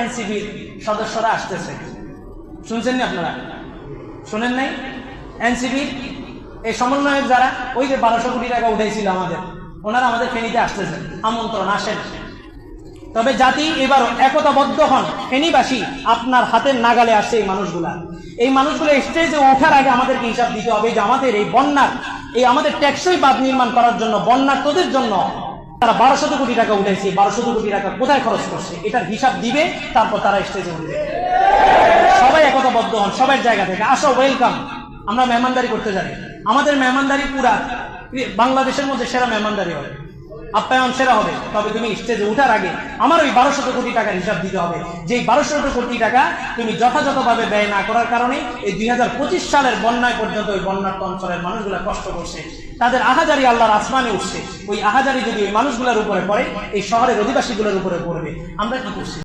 এনসিবির সদস্যরা আসতেছে। শুনছেন না আপনারা? শুনেন নাই? এনসিবির এই সমন্বয়ক যারা, ওই যে বারোশো কোটি টাকা উঠেছিল আমাদের, ওনারা আমাদের ফেনীতে আসতেছে। আমন্ত্রণ, আসেন। তবে জাতি এবার একতাবদ্ধ হন। ফেনীবাসী আপনার হাতের নাগালে আসছে এই মানুষগুলা। এই মানুষগুলো স্টেজে ওঠার আগে আমাদেরকে হিসাব দিতে হবে যে আমাদের এই বন্যার, এই আমাদের ট্যাক্সই বাদ নির্মাণ করার জন্য, বন্যার তোদের জন্য তারা বারোশত কোটি টাকা উঠেছে বারোশত কোটি টাকা কোথায় খরচ করছে? এটার হিসাব দিবে, তারপর তারা স্টেজে উঠবে। সবাই একতাবদ্ধ হন, সবাই জায়গা থেকে। আসো ওয়েলকাম আমরা মেহমানদারি করতে জানি। আমাদের মেহমানদারি পুরা বাংলাদেশের মধ্যে সেরা মেহমানদারি হবে। আপ্যায়ন সেরা হবে। তবে তুমি স্টেজে উঠার আগে আমার ওই বারোশত কোটি টাকার হিসাব দিতে হবে। যে বারোশত কোটি টাকা তুমি যথাযথভাবে ব্যয় না করার কারণে এই দুই হাজার পঁচিশ সালের বন্যায় পর্যন্ত ওই বন্যার্থ অঞ্চলের মানুষগুলো কষ্ট করছে। তাদের আহাজারি আল্লাহর আসমানে উঠছে। ওই আহাজারি যদি ওই মানুষগুলোর উপরে পড়ে, এই শহরের অধিবাসীগুলোর উপরে পড়বে। আমরা কি করছি?